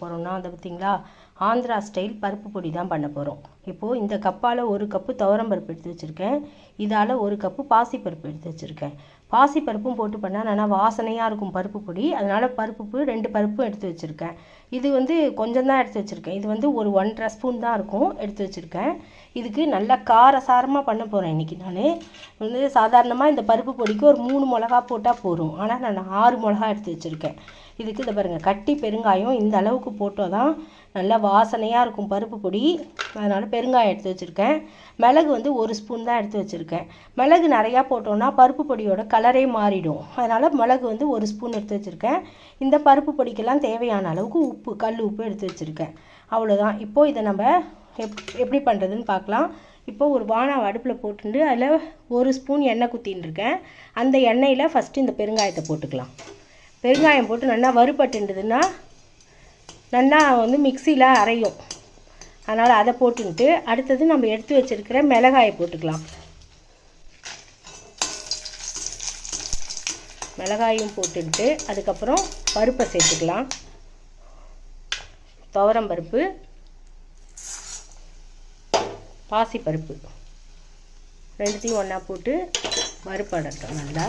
போகிறோம்னா அதை பார்த்தீங்களா? ஆந்திரா ஸ்டைல் பருப்பு பொடி தான் பண்ண போகிறோம் இப்போது இந்த கப்பால் ஒரு கப்பு துவரம் பருப்பு எடுத்து வச்சுருக்கேன். இதால் ஒரு கப்பு பாசிப்பருப்பு எடுத்து வச்சுருக்கேன். பாசிப்பருப்பும் போட்டு பண்ணால் நல்லா வாசனையாக இருக்கும் பருப்பு பொடி. அதனால் பருப்பு ரெண்டு பருப்பும் எடுத்து வச்சுருக்கேன். இது வந்து கொஞ்சம் தான் எடுத்து வச்சுருக்கேன். இது வந்து ஒரு ஒன்றரை ஸ்பூன் தான் இருக்கும் எடுத்து வச்சுருக்கேன். இதுக்கு நல்லா காரசாரமாக பண்ண போகிறேன் இன்றைக்கி நான். வந்து சாதாரணமாக இந்த பருப்பு பொடிக்கு ஒரு மூணு மிளகா போட்டால் போதும். ஆனால் நான் ஆறு மிளகா எடுத்து வச்சுருக்கேன். இதுக்கு இதை பாருங்கள் கட்டி பெருங்காயம் இந்த அளவுக்கு போட்டால் தான் நல்லா வாசனையாக இருக்கும் பருப்பு பொடி. அதனால் பெருங்காயம் எடுத்து வச்சுருக்கேன். மிளகு வந்து ஒரு ஸ்பூன் தான் எடுத்து வச்சுருக்கேன். மிளகு நிறையா போட்டோன்னா பருப்பு பொடியோட கலரே மாறிடும். அதனால் மிளகு வந்து ஒரு ஸ்பூன் எடுத்து வச்சுருக்கேன். இந்த பருப்பு பொடிக்கெல்லாம் தேவையான அளவுக்கு உப்பு கல் உப்பு எடுத்து வச்சுருக்கேன். அவ்வளோதான் இப்போது இதை நம்ம எப் எப்படி பண்ணுறதுன்னு பார்க்கலாம். இப்போ ஒரு வானம் அடுப்பில் போட்டுட்டு அதில் ஒரு ஸ்பூன் எண்ணெய் குத்தின்னு இருக்கேன். அந்த எண்ணெயில் ஃபஸ்ட்டு இந்த பெருங்காயத்தை போட்டுக்கலாம். பெருங்காயம் போட்டு நல்லா வறுபட்டுன்றதுன்னா நல்லா வந்து மிக்சியில் அரையும். அதனால் அதை போட்டுன்ட்டு அடுத்தது நம்ம எடுத்து வச்சிருக்கிற மிளகாயை போட்டுக்கலாம். மிளகாயும் போட்டுட்டு அதுக்கப்புறம் பருப்பை சேர்த்துக்கலாம். துவரம் பருப்பு பாசிப்பருப்பு. ரெண்டுத்தையும் ஒன்றா போட்டு வறுப்படட்டும் நல்லா.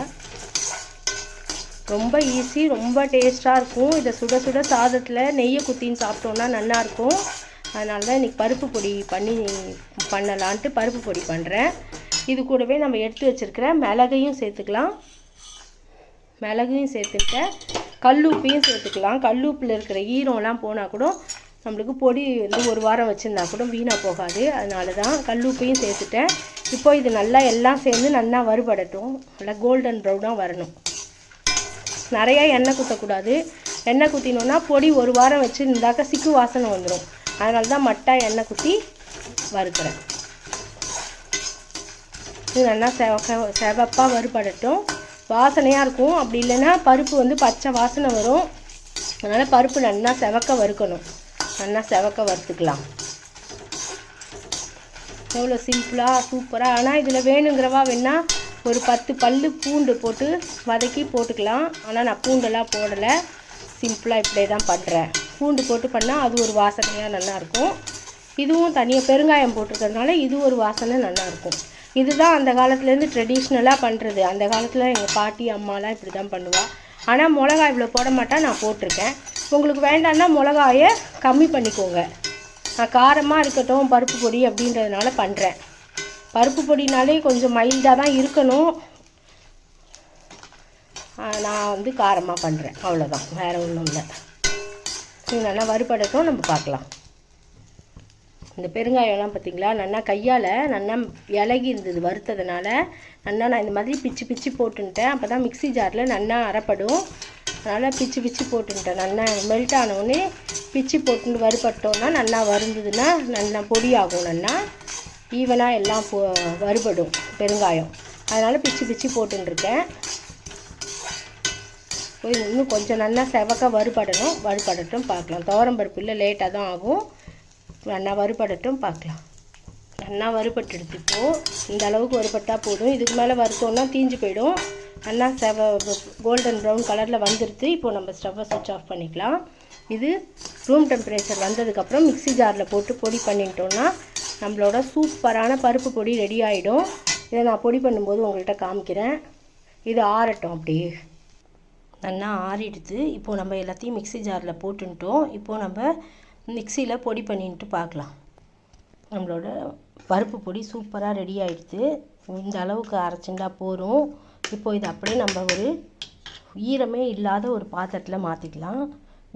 ரொம்ப ஈஸி ரொம்ப டேஸ்ட்டாக இருக்கும். இதை சுட சுட சாதத்தில் நெய்யை குத்தின்னு சாப்பிட்டோன்னா நல்லாயிருக்கும் அதனால தான் இன்றைக்கி பருப்பு பொடி பண்ணி பண்ணலான்ட்டு பருப்பு பொடி பண்ணுறேன் இது கூடவே நம்ம எடுத்து வச்சுருக்கிற மிளகையும் சேர்த்துக்கலாம். மிளகையும் சேர்த்துக்க கல்லுப்பையும் சேர்த்துக்கலாம். கல்லுப்பில் இருக்கிற ஈரம்லாம் போனால் கூட நம்மளுக்கு பொடி வந்து ஒரு வாரம் வச்சுருந்தா கூட வீணாக போகாது. அதனால தான் கல்லுப்பையும் சேர்த்துட்டேன். இப்போ இது நல்லா எல்லாம் சேர்ந்து நல்லா வறுபடட்டும். நல்லா கோல்டன் ப்ரௌனாக வரணும். நிறையா எண்ணெய் குத்தக்கூடாது. எண்ணெய் குத்தினோன்னா பொடி ஒரு வாரம் வச்சு இருந்தாக்க சிக்கு வாசனை வந்துடும் அதனால தான் மட்டா எண்ணெய் குத்தி வறுக்கிறேன். இது நல்லா செவக்க செவப்பாக வறுபடட்டும். வாசனையாக இருக்கும். அப்படி இல்லைன்னா பருப்பு வந்து பச்சை வாசனை வரும். அதனால் பருப்பு நல்லா செவக்க வறுக்கணும். நல்லா செவக்க வறுத்துக்கலாம். எவ்வளோ சிம்பிளாக சூப்பராக ஆனால் இதில் வேணுங்கிறவா வேணால் ஒரு பத்து பல்லு பூண்டு போட்டு வதக்கி போட்டுக்கலாம். ஆனால் நான் பூண்டெல்லாம் போடலை. சிம்பிளாக இப்படியே தான் பண்ணுறேன் பூண்டு போட்டு பண்ணால் அது ஒரு வாசனையாக நல்லாயிருக்கும். இதுவும் தனியாக பெருங்காயம் போட்டிருக்கறதுனால இது ஒரு வாசனை நல்லாயிருக்கும். இதுதான் அந்த காலத்துலேருந்து ட்ரெடிஷ்னலாக பண்ணுறது அந்த காலத்தில் எங்கள் பாட்டி அம்மாலாம் இப்படி தான் பண்ணுவாள் ஆனால் மிளகா இவ்வளோ போட மாட்டா நான் போட்டிருக்கேன். உங்களுக்கு வேண்டாம்னா மிளகாயை கம்மி பண்ணிக்கோங்க. நான் காரமாக இருக்கட்டும் பருப்பு பொடி அப்படின்றதுனால பண்ணுறேன் பருப்பு பொடினாலே கொஞ்சம் மைல்டாக தான் இருக்கணும். நான் வந்து காரமாக பண்ணுறேன் அவ்வளோதான் வேறு ஒன்றும் இல்லை. இது நல்லா வறுபடட்டும். நம்ம பார்க்கலாம். இந்த பெருங்காயம்லாம் பார்த்திங்களா? நல்லா கையால் நல்லா இலகி இருந்தது வறுத்ததுனால. நல்லா நான் இந்த மாதிரி பிச்சு பிச்சு போட்டுன்ட்டேன். அப்போ தான் மிக்ஸி ஜாரில் நல்லா அறப்படும் அதனால் பிச்சு பிச்சு போட்டுன்ட்டேன். நல்லா மெல்ட் ஆனவுடனே பிச்சு போட்டு வறுபட்டோன்னா நல்லா வருந்ததுன்னா நல்லா பொடியாகும் நல்லா. ஈவனாக எல்லாம் போ வறுபடும் பெருங்காயம். அதனால் பிச்சு பிச்சு போட்டுருக்கேன் போய் இன்னும் கொஞ்சம் நல்லா செவக்க வறுபடணும். வறுபடட்டும் பார்க்கலாம். துவரம் பருப்பு இல்லை லேட்டாக தான் ஆகும். நல்லா வறுபடட்டும் பார்க்கலாம். நல்லா வறுபட்டு இப்போது இந்த அளவுக்கு வறுபட்டால் போதும். இதுக்கு மேலே வறுத்தோன்னா தீஞ்சு போயிடும். நல்லா செவ கோல்டன் ப்ரௌன் கலரில் வந்துடுது இப்போது நம்ம ஸ்டவ்வை சுவிட்ச் ஆஃப் பண்ணிக்கலாம். இது ரூம் டெம்பரேச்சர் வந்ததுக்கப்புறம் மிக்ஸி ஜாரில் போட்டு பொடி பண்ணிட்டோன்னா நம்மளோட சூப்பரான பருப்பு பொடி ரெடி ஆகிடும் இதை நான் பொடி பண்ணும்போது உங்கள்கிட்ட காமிக்கிறேன். இது ஆறட்டும் அப்படியே நல்லா ஆறிடுது. இப்போது நம்ம எல்லாத்தையும் மிக்ஸி ஜாரில் போட்டுன்ட்டோம் இப்போது நம்ம மிக்சியில் பொடி பண்ணிட்டு பார்க்கலாம். நம்மளோட பருப்பு பொடி சூப்பராக ரெடி ஆகிடுது இந்த அளவுக்கு அரைச்சிண்டா போதும். இப்போ இது அப்படியே நம்ம ஒரு ஈரமே இல்லாத ஒரு பாத்திரத்தில் மாற்றிக்கலாம்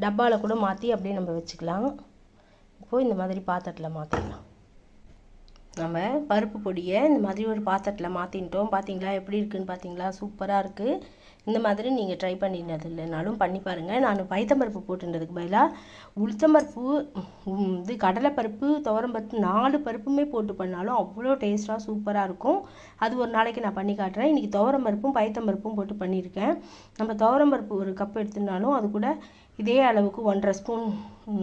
டப்பாவில் கூட மாற்றி அப்படியே நம்ம வச்சுக்கலாம். இப்போது இந்த மாதிரி பாத்திரத்தில் மாற்றிக்கலாம் நம்ம பருப்பு பொடியை இந்த மாதிரி ஒரு பாத்திரத்தில் மாற்றின்ட்டோம் பார்த்தீங்களா எப்படி இருக்குன்னு பார்த்தீங்களா சூப்பராக இருக்குது இந்த மாதிரி நீங்கள் ட்ரை பண்ணினது இல்லைனாலும் பண்ணி பாருங்கள் நான் பைத்தம்பருப்பு போட்டுன்றதுக்கு பதிலாக உளுத்தம்பருப்பு இது கடலைப்பருப்பு துவரம்பருப்பு நாலு பருப்புமே போட்டு பண்ணாலும் அவ்வளோ டேஸ்ட்டாக சூப்பராக இருக்கும். அது ஒரு நாளைக்கு நான் பண்ணி காட்டுறேன். இன்றைக்கி துவரம்பருப்பும் பைத்தம்பருப்பும் போட்டு பண்ணியிருக்கேன். நம்ம துவரம்பருப்பு ஒரு கப் எடுத்துனாலும் அது கூட இதே அளவுக்கு ஒன்றரை ஸ்பூன்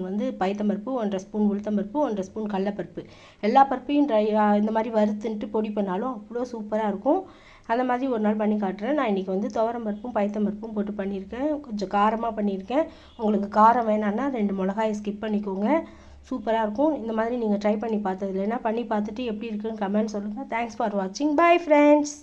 வந்து பைத்தம்பருப்பு ஒன்றரை ஸ்பூன் உளுத்தம்பருப்பு ஒன்றரை ஸ்பூன் கடலப்பருப்பு. எல்லா பருப்பையும் ட்ரை இந்த மாதிரி வறுத்துன்ட்டு பொடி பண்ணாலும் அவ்வளோ சூப்பராக இருக்கும். அந்த மாதிரி ஒரு நாள் பண்ணி காட்டுறேன். நான் இன்றைக்கி வந்து துவரம் பருப்பும் பயத்தம் பருப்பும் போட்டு பண்ணியிருக்கேன். கொஞ்சம் காரமாக பண்ணியிருக்கேன். உங்களுக்கு காரம் வேணான்னா ரெண்டு மிளகாயை ஸ்கிப் பண்ணிக்கோங்க. சூப்பராக இருக்கும். இந்த மாதிரி நீங்கள் ட்ரை பண்ணி பார்த்தது இல்லைன்னா பண்ணி பார்த்துட்டு எப்படி இருக்குன்னு கமெண்ட் சொல்லுங்கள் தேங்க்ஸ் ஃபார் வாட்சிங் பை ஃப்ரெண்ட்ஸ்